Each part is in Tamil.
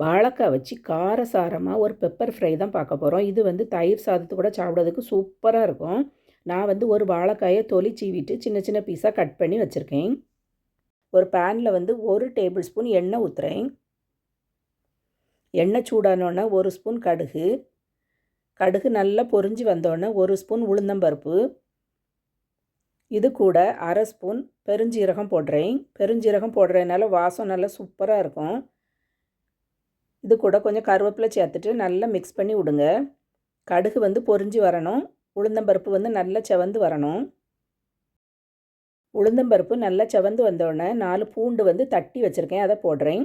வாழைக்காய் வச்சு காரசாரமாக ஒரு பெப்பர் ஃப்ரை தான் பார்க்க போகிறோம் இது வந்து தயிர் சாதத்து கூட சாப்பிட்றதுக்கு சூப்பராக இருக்கும். நான் வந்து ஒரு வாழைக்காயை தொலி சீவிட்டு சின்ன சின்ன பீஸாக கட் பண்ணி வச்சுருக்கேன். ஒரு பேனில் வந்து ஒரு டேபிள் ஸ்பூன் எண்ணெய் ஊற்றுறேன் எண்ணெய் சூடானோடனே ஒரு ஸ்பூன் கடுகு. கடுகு நல்லா பொரிஞ்சு வந்தோடனே ஒரு ஸ்பூன் உளுந்தம்பருப்பு. இது கூட அரை ஸ்பூன் பெருஞ்சீரகம் போடுறேன். பெருஞ்சீரகம் போடுறதுனால வாசம் நல்லா சூப்பராக இருக்கும். இது கூட கொஞ்சம் கருவேப்பிலை சேர்த்துட்டு நல்லா மிக்ஸ் பண்ணி விடுங்க. கடுகு வந்து பொறிஞ்சி வரணும். உளுந்தம்பருப்பு வந்து நல்லா செவந்து வரணும். உளுந்தம்பருப்பு நல்லா செவந்து வந்தோடனே நாலு பூண்டு வந்து தட்டி வச்சுருக்கேன். அதை போடுறேன்.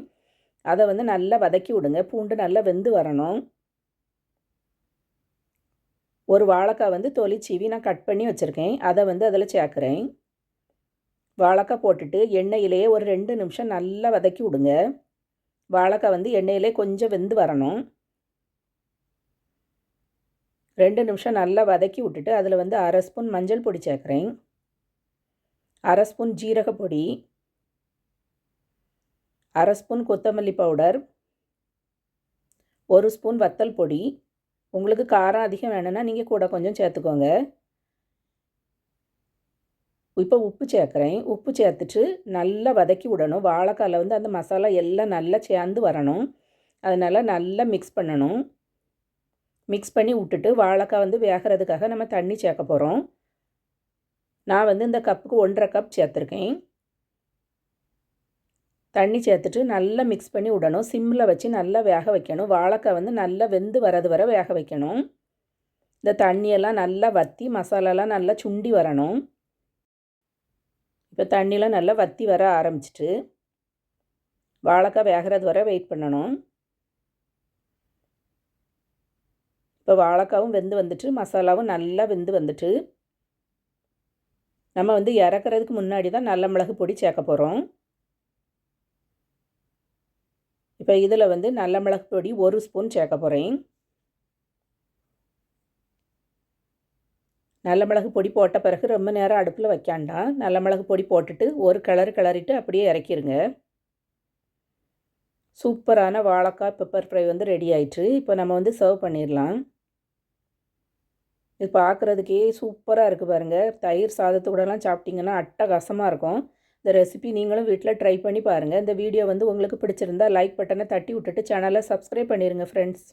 அதை வந்து நல்லா வதக்கி விடுங்க. பூண்டு நல்லா வெந்து வரணும். ஒரு வாழைக்காய் வந்து தொலி சீவி நான் கட் பண்ணி வச்சுருக்கேன். அதை வந்து அதில் சேர்க்குறேன். வாழைக்காய் போட்டுட்டு எண்ணெயிலேயே ஒரு ரெண்டு நிமிஷம் நல்லா வதக்கி விடுங்க. வாழைக்காய் வந்து எண்ணெயிலே கொஞ்சம் வெந்து வரணும். ரெண்டு நிமிஷம் நல்லா வதக்கி விட்டுட்டு அதில் வந்து அரை ஸ்பூன் மஞ்சள் பொடி சேர்க்குறேன். அரை ஸ்பூன் ஜீரக பொடி. அரை ஸ்பூன் கொத்தமல்லி பவுடர். ஒரு ஸ்பூன் வத்தல் பொடி. உங்களுக்கு காரம் அதிகம் வேணும்னா நீங்கள் கூட கொஞ்சம் சேர்த்துக்கோங்க. இப்போ உப்பு சேர்க்குறேன். உப்பு சேர்த்துட்டு நல்லா வதக்கி விடணும். வாழைக்காயில் வந்து அந்த மசாலா எல்லாம் நல்லா சேர்ந்து வரணும். அதனால் நல்லா மிக்ஸ் பண்ணணும். மிக்ஸ் பண்ணி விட்டுட்டு வாழைக்காய் வந்து வேகிறதுக்காக நம்ம தண்ணி சேர்க்க போகிறோம் நான் வந்து இந்த கப்புக்கு ஒன்றரை கப் சேர்த்துருக்கேன். தண்ணி சேர்த்துட்டு நல்லா மிக்ஸ் பண்ணி விடணும். சிம்மில் வச்சு நல்லா வேக வைக்கணும். வாழைக்காய் வந்து நல்லா வெந்து வரது வர வேக வைக்கணும். இந்த தண்ணியெல்லாம் நல்லா வற்றி மசாலாலாம் நல்லா சுண்டி வரணும். இப்போ தண்ணியெலாம் நல்லா வற்றி வர ஆரம்பிச்சிட்டு வாழைக்காய் வேகிறது வர வெயிட் பண்ணணும். இப்போ வாழைக்காவும் வெந்து வந்துட்டு மசாலாவும் நல்லா வெந்து வந்துட்டு நம்ம வந்து இறக்குறதுக்கு முன்னாடி தான் நல்ல மிளகு பொடி சேர்க்க போகிறோம் இப்போ இதில் வந்து நல்ல மிளகு பொடி ஒரு ஸ்பூன் சேர்க்க போகிறேன் நல்ல மிளகு பொடி போட்ட பிறகு ரொம்ப நேரம் அடுப்பில் வைக்காண்டாம். நல்ல மிளகு பொடி போட்டுட்டு ஒரு கிளறு கிளறிட்டு அப்படியே இறக்கிருங்க. சூப்பரான வாழைக்காய் பெப்பர் ஃப்ரை வந்து ரெடி ஆயிட்டு இப்போ நம்ம வந்து சர்வ் பண்ணிடலாம். இது பார்க்குறதுக்கே சூப்பராக இருக்குது பாருங்கள் தயிர் சாதத்து கூடலாம் சாப்பிட்டிங்கன்னா அட்டகாசமாக இருக்கும். இந்த ரெசிபி நீங்களும் வீட்டில் ட்ரை பண்ணி பாருங்கள் இந்த வீடியோ வந்து உங்களுக்கு பிடிச்சிருந்தா லைக் பட்டனை தட்டி விட்டுட்டு சேனலை சப்ஸ்கிரைப் பண்ணிடுங்க ஃப்ரெண்ட்ஸ்